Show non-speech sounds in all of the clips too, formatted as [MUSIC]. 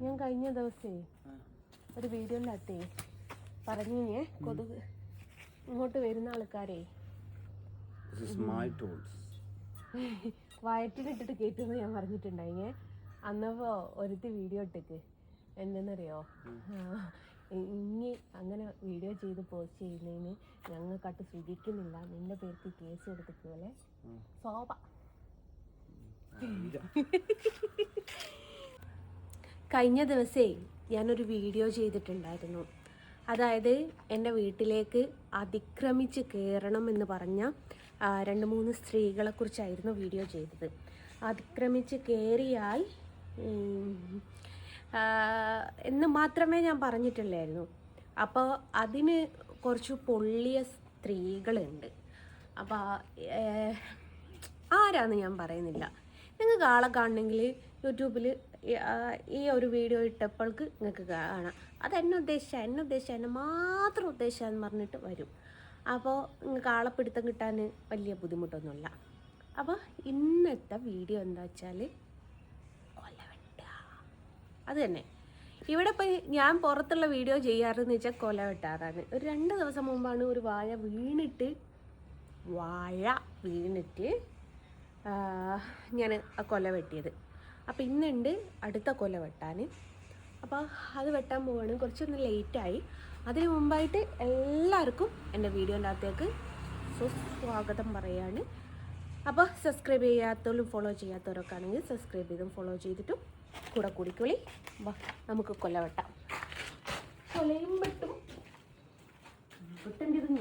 ഞാൻ കഴിഞ്ഞ ദിവസേ ഒരു വീഡിയോ വീഡിയോയിലട്ടേ പറഞ്ഞേ കൊതുക് ഇങ്ങോട്ട് വരുന്ന ആൾക്കാരെ. [LAUGHS] വയറ്റിലിട്ടിട്ട് കേട്ടെന്ന് ഞാൻ പറഞ്ഞിട്ടുണ്ടായിങ്ങ അന്നപ്പോ ഒരുത്തി വീഡിയോ ഇട്ടിട്ട് എന്തെന്നറിയോ? ഇനി അങ്ങനെ വീഡിയോ ചെയ്ത് പോസ്റ്റ് ചെയ്യുന്നതിന് ഞങ്ങൾക്കട്ട് സുഖിക്കുന്നില്ല. നിന്റെ പേർക്ക് കേസ് കൊടുത്തിട്ടുപോലെ ശോഭ. [LAUGHS] കഴിഞ്ഞ ദിവസേ ഞാനൊരു വീഡിയോ ചെയ്തിട്ടുണ്ടായിരുന്നു. അതായത് എന്റെ വീട്ടിലേക്ക് അതിക്രമിച്ച് കയറണം എന്ന് പറഞ്ഞ രണ്ട് മൂന്ന് സ്ത്രീകളെക്കുറിച്ചായിരുന്നു വീഡിയോ ചെയ്തത്. അതിക്രമിച്ച് കയറിയാൽ എന്ന് മാത്രമേ ഞാൻ പറഞ്ഞിട്ടുള്ളായിരുന്നു. അപ്പോൾ അതിന് കുറച്ച് പൊള്ളിയ സ്ത്രീകളുണ്ട്. അപ്പോൾ ആരാന്ന് ഞാൻ പറയുന്നില്ല. നിങ്ങൾക്ക് ആളെ കാണണമെങ്കിൽ യൂട്യൂബിൽ ഈ ഒരു വീഡിയോ ഇട്ടപ്പോൾക്ക് നിങ്ങൾക്ക് കാണാം. അത് എന്നെ ഉദ്ദേശിച്ച എന്നെ ഉദ്ദേശിച്ച എന്നെ മാത്രം ഉദ്ദേശിച്ചാന്ന് പറഞ്ഞിട്ട് വരും. അപ്പോൾ നിങ്ങൾക്ക് ആളെ പിടുത്തം കിട്ടാൻ വലിയ ബുദ്ധിമുട്ടൊന്നുമില്ല. അപ്പോൾ ഇന്നത്തെ വീഡിയോ എന്താ വെച്ചാൽ കൊലവെട്ട അത് തന്നെ. ഇവിടെ ഇപ്പം ഞാൻ പുറത്തുള്ള വീഡിയോ ചെയ്യാറെന്ന് വെച്ചാൽ കൊല വെട്ടാറാണ് ഒരു രണ്ട് ദിവസം മുമ്പാണ് ഒരു വാഴ വീണിട്ട് വാഴ വീണിട്ട് ഞാൻ കൊല വെട്ടിയത് അപ്പോൾ ഇന്നുണ്ട് അടുത്ത കൊല വെട്ടാൻ അപ്പോൾ അത് വെട്ടാൻ പോവാണ്. കുറച്ചൊന്ന് ലേറ്റായി അതിന് മുമ്പായിട്ട് എല്ലാവർക്കും എന്റെ വീഡിയോന്റെ അകത്തേക്ക് സുസ്വാഗതം പറയാണ്. അപ്പോൾ സബ്സ്ക്രൈബ് ചെയ്യാത്തവരും ഫോളോ ചെയ്യാത്തവരൊക്കെ ആണെങ്കിൽ സബ്സ്ക്രൈബ് ചെയ്തും ഫോളോ ചെയ്തിട്ടും കൂടെ കൂടിക്കുളി. വാ നമുക്ക് കൊല വെട്ടാം. കൊലയും വെട്ടും. വെട്ടേണ്ടതും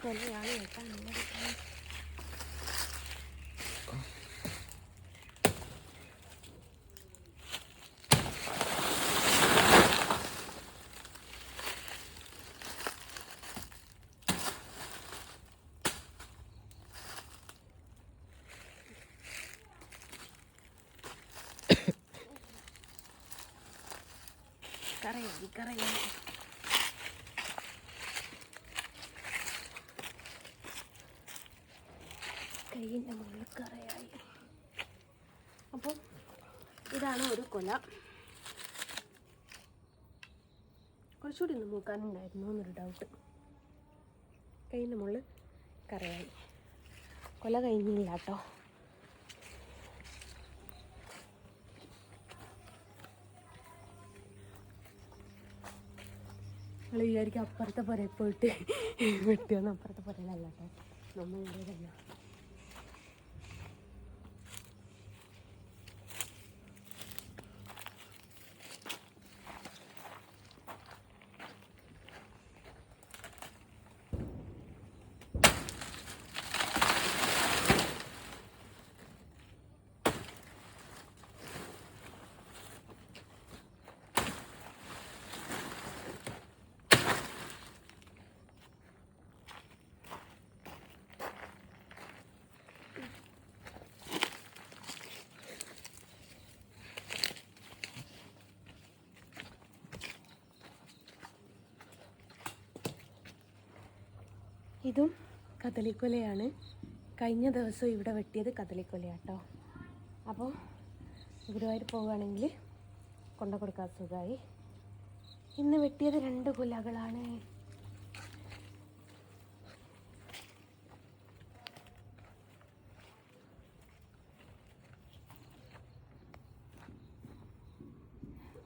Karena ya, karena. മുകളിൽ കറയായി അപ്പം ഇതാണ് ഒരു കൊല. കുറച്ചുകൂടി ഒന്ന് മൂക്കാനുണ്ടായിരുന്നു എന്നൊരു ഡൗട്ട് കഴിഞ്ഞ മുള്ളിൽ കറയായി കൊല കഴിഞ്ഞില്ല കേട്ടോ നിങ്ങൾ വിചാരിക്കും അപ്പുറത്തെ പുരയിൽ പോയിട്ട് വെട്ടിയൊന്നും അപ്പുറത്തെ പുരയിലല്ല കേട്ടോ. നമ്മൾ ഇവിടെ തന്നെ. ഇതും കദളിക്കൊലയാണ്. കഴിഞ്ഞ ദിവസം ഇവിടെ വെട്ടിയത് കദളിക്കൊലയാട്ടോ. അപ്പോൾ ഗുരുവായൂർ പോവുകയാണെങ്കിൽ കൊണ്ട കൊടുക്കാൻ സുഖമായി. ഇന്ന് വെട്ടിയത് രണ്ട് കുലകളാണ്.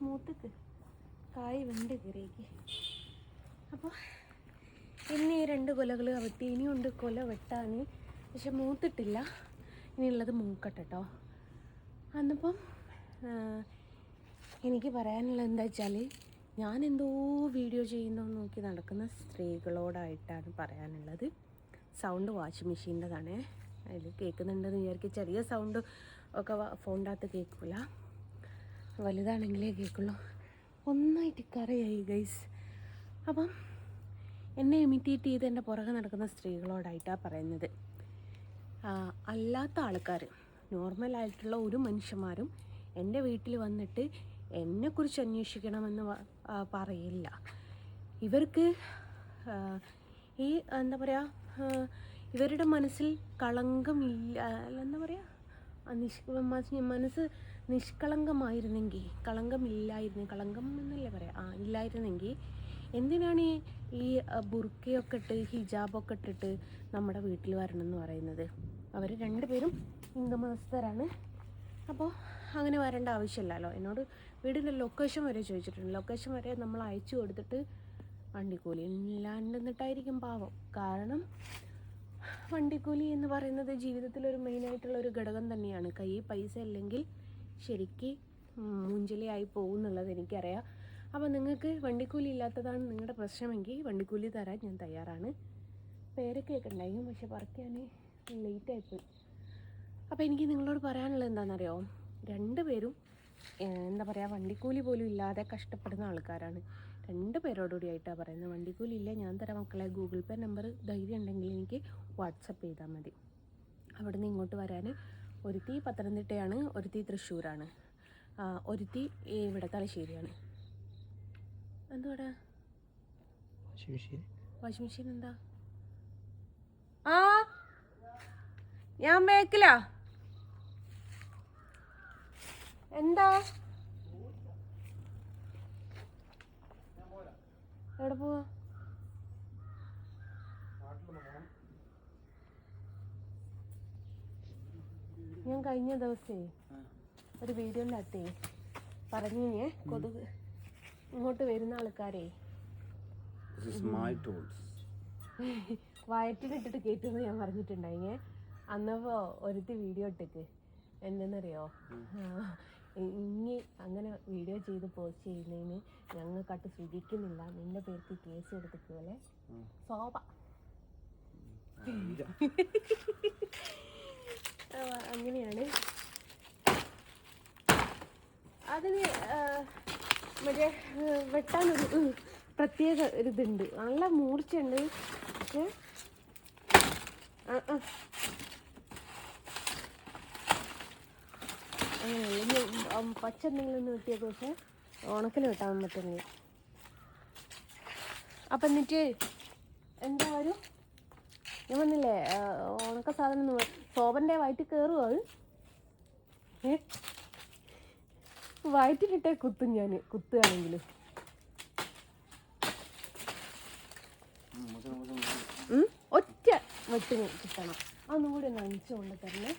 മൂത്തക്ക് കായ് വെണ്ട് കയറിയേക്ക് അപ്പോൾ ഇന്ന് ഈ രണ്ട് കൊലകൾ വെട്ടി ഇനിയുണ്ട് കൊല വെട്ടാൻ പക്ഷെ മൂത്തിട്ടില്ല. ഇനിയുള്ളത് മൂക്കട്ടെ കേട്ടോ അന്നിപ്പം എനിക്ക് പറയാനുള്ളത് എന്താ വെച്ചാൽ ഞാൻ എന്തോ വീഡിയോ ചെയ്യുന്നോ നോക്കി നടക്കുന്ന സ്ത്രീകളോടായിട്ടാണ് പറയാനുള്ളത്. സൗണ്ട് വാഷിംഗ് മെഷീന്റെതാണേ. അതിൽ കേൾക്കുന്നുണ്ടെന്ന് വിചാരിക്കും. ചെറിയ സൗണ്ട് ഒക്കെ ഫോണിന്റെ അകത്ത് കേൾക്കില്ല വലുതാണെങ്കിലേ കേൾക്കുള്ളൂ. ഒന്നായിട്ട് കറിയായി ഗൈസ് അപ്പം എന്നെ ഇമിറ്റേറ്റ് ചെയ്ത് എന്റെ പുറകെ നടക്കുന്ന സ്ത്രീകളോടായിട്ടാണ് പറയുന്നത്. അല്ലാത്ത ആൾക്കാർ നോർമലായിട്ടുള്ള ഒരു മനുഷ്യന്മാരും എന്റെ വീട്ടിൽ വന്നിട്ട് എന്നെക്കുറിച്ച് അന്വേഷിക്കണമെന്ന് പറയില്ല. ഇവർക്ക് ഈ എന്താ പറയുക ഇവരുടെ മനസ്സിൽ കളങ്കമില്ല എന്താ പറയുക നിഷ് മനസ്സ് നിഷ്കളങ്കമായിരുന്നെങ്കിൽ കളങ്കമില്ലായിരുന്നു കളങ്കം എന്നല്ലേ പറയാം ആ ഇല്ലായിരുന്നെങ്കിൽ എന്തിനാണ് ഈ ഈ ബുർക്കയൊക്കെ ഇട്ട് ഹിജാബൊക്കെ ഇട്ടിട്ട് നമ്മുടെ വീട്ടിൽ വരണം എന്ന് പറയുന്നത്. അവർ രണ്ടുപേരും ഹിന്ദു മതസ്ഥരാണ് അപ്പോൾ അങ്ങനെ വരേണ്ട ആവശ്യമില്ലല്ലോ. എന്നോട് വീടിന്റെ ലൊക്കേഷൻ വരെ ചോദിച്ചിട്ടുണ്ട്. ലൊക്കേഷൻ വരെ നമ്മൾ അയച്ചു കൊടുത്തിട്ട് വണ്ടിക്കൂലി ഇല്ലാണ്ട് നിന്നിട്ടായിരിക്കും പാവം. കാരണം വണ്ടിക്കൂലി എന്ന് പറയുന്നത് ജീവിതത്തിലൊരു മെയിനായിട്ടുള്ള ഒരു ഘടകം തന്നെയാണ്. കയ്യിൽ പൈസ ഇല്ലെങ്കിൽ ശരിക്ക് മുഞ്ചലിയായി പോകും എന്നുള്ളത് എനിക്കറിയാം. അപ്പോൾ നിങ്ങൾക്ക് വണ്ടിക്കൂലി ഇല്ലാത്തതാണ് നിങ്ങളുടെ പ്രശ്നമെങ്കിൽ വണ്ടിക്കൂലി തരാൻ ഞാൻ തയ്യാറാണ്. പേരൊക്കെ ഉണ്ടായിരുന്നു പക്ഷെ പറിക്കാൻ ലേറ്റായിപ്പോയി അപ്പോൾ എനിക്ക് നിങ്ങളോട് പറയാനുള്ളത് എന്താണെന്നറിയോ? രണ്ട് പേരും എന്താ പറയുക വണ്ടിക്കൂലി പോലും ഇല്ലാതെ കഷ്ടപ്പെടുന്ന ആൾക്കാരാണ്. രണ്ട് പേരോടുകൂടി ആയിട്ടാണ് പറയുന്നത്. വണ്ടിക്കൂലി ഇല്ല ഞാൻ തരാം മക്കളെ. ഗൂഗിൾ പേ നമ്പർ ധൈര്യം ഉണ്ടെങ്കിൽ എനിക്ക് വാട്സപ്പ് ചെയ്താൽ മതി. അവിടെ നിന്ന് ഇങ്ങോട്ട് വരാൻ ഒരു ഒരുത്തി പത്തനംതിട്ടയാണ് ഒരുത്തി തൃശ്ശൂരാണ്. ഒരു ഒരുത്തി ഇവിടെ തലശ്ശേരിയാണ്. എന്തുവാടാ? Washing machine. എന്താ? ആ ഞാൻ ബേക്കിലാ എന്താ? എവിടെ പോവാ? ഞാൻ കഴിഞ്ഞ ദിവസേ ഒരു വീഡിയോ വീഡിയോയിലത്തേ പറഞ്ഞേ കൊതുക്. ഇങ്ങോട്ട് വരുന്ന ആൾക്കാരെ. വയറ്റിലിട്ടിട്ട് കയറ്റുമെന്ന് ഞാൻ പറഞ്ഞിട്ടുണ്ടായിങ്ങ അന്നപ്പോ ഒരുത്തി വീഡിയോ ഇട്ടിട്ട് എന്തെന്നറിയോ? ഇനി അങ്ങനെ വീഡിയോ ചെയ്ത് പോസ്റ്റ് ചെയ്യുന്നതിന് ഞങ്ങൾക്കട്ട് സുഖിക്കുന്നില്ല. നിന്റെ പേർക്ക് കേസ് എടുത്തിട്ടുപോലെ ശോഭ. അങ്ങനെയാണ്. അതിന് മറ്റേ വെട്ടാനൊരു പ്രത്യേക ഒരു ഇതുണ്ട് നല്ല മൂർച്ചയുണ്ട്. പക്ഷെ പച്ച എന്തെങ്കിലും ഒന്ന് വെട്ടിയേക്കും പക്ഷേ ഉണക്കിൽ വെട്ടാൻ പറ്റുന്നില്ല അപ്പം എന്നിട്ട് എന്താ ഒരു? ഞാൻ വന്നില്ലേ ഉണക്ക സാധനം ശോഭന്റെ വയറ്റിൽ കയറുമോ അത്? ഏ? വയറ്റിലിട്ടേ കുത്തും ഞാൻ കുത്തുകയാണെങ്കിൽ ഒറ്റ വെട്ടിന് കിട്ടണം. അതൊന്നും കൂടി ഒന്ന് അണിച്ചു കൊണ്ട് തരണേ.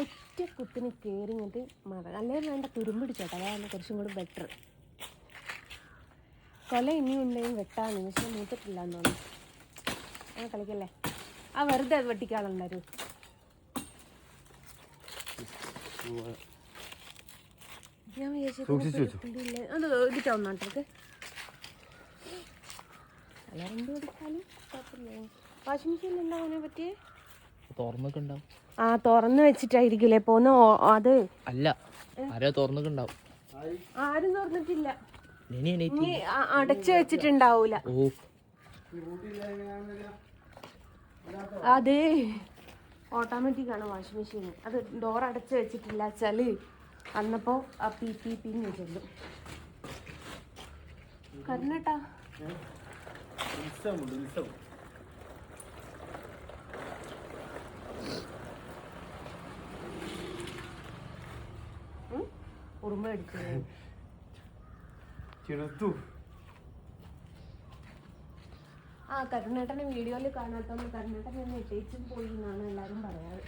ഒറ്റ കുത്തിന് കയറിഞ്ഞിട്ട് മറ അല്ലെങ്കിൽ വേണ്ട തുരുമ്പിടിച്ചോട്ടെ. അതാണ് കുറച്ചും കൂടി ബെറ്റർ കൊല ഇനിയും ഉണ്ടെങ്കിൽ വെട്ടാന്ന് പക്ഷെ മൂത്തിട്ടില്ല എന്ന് ആ കളിക്കല്ലേ? ആ വെറുതെ അത് വെട്ടിക്കാളുണ്ടായിരുന്നു സൂക്ഷിച്ച് വെച്ചോ. വിചാരിച്ചില്ല അത് ഇതിട്ടാ ഒന്നാട്ടർക്ക് അല്ല രണ്ടു കൊടുത്താലും കുഴപ്പമില്ല. വാഷിംഗ് മെഷീൻ എന്താ അതിനെ പറ്റിയേ? ആ തുറന്ന് വെച്ചിട്ടായിരിക്കില്ലേ? പോന്ന അത് അല്ല ആരോ തുറന്നിട്ടുണ്ടാവും ആരും തുറന്നിട്ടില്ല. അടച്ചു വെച്ചിട്ടുണ്ടാവൂല. ഓ. അത് ഓട്ടോമാറ്റിക് ആണ് വാഷിംഗ് മെഷീൻ. അത് ഡോർ അടച്ചു വെച്ചിട്ടില്ല വെച്ചാൽ അന്നപ്പോ ആ പി പി പിന്ന് ചെല്ലും. കരണട്ടാ. ഉറുമ്പ അടിച്ചു ആ കരുണേട്ടനെ വീഡിയോയിൽ കാണാത്തോണ്ട് കരുണേട്ടൻ എന്നെ ഇട്ടേച്ചും പോയി എന്നാണ് എല്ലാരും പറയാറ്.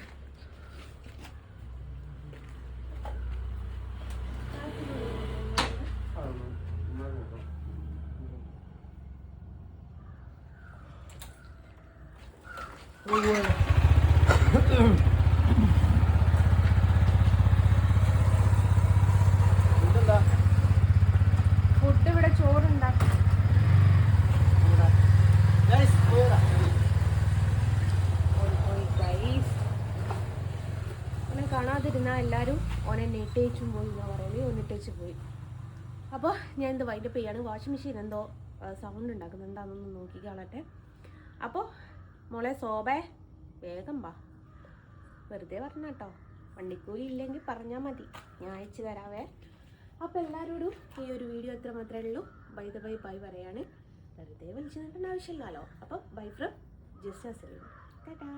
ഫുഡ് ഇവിടെ ചോറുണ്ടാക്കി ഓനെ പോയി എന്നാ പറയുന്നത് ഒന്നിട്ടേച്ച് പോയി അപ്പോൾ ഞാൻ എന്ത് വൈൻഡപ്പ് ചെയ്യാണ് വാഷിംഗ് മെഷീൻ എന്തോ സൗണ്ട് ഉണ്ടാക്കുന്നുണ്ടാന്നൊന്ന് നോക്കി കാണട്ടെ അപ്പോൾ മോളെ സോബേ വേഗം വാ. വെറുതെ പറഞ്ഞ കേട്ടോ വണ്ടിക്കൂലി ഇല്ലെങ്കിൽ പറഞ്ഞാൽ മതി. ഞാൻ അയച്ചു തരാവേ. അപ്പോൾ എല്ലാവരോടും ഈ ഒരു വീഡിയോ എത്ര മാത്രമേ ഉള്ളൂ. ബൈ ദ ബൈ ബൈ പറയാണ്. വെറുതെ വിളിച്ചു നിൽക്കേണ്ട ആവശ്യമില്ലല്ലോ. അപ്പം ബൈ ഫ്രം ജസ്റ്റ് ടാറ്റാ.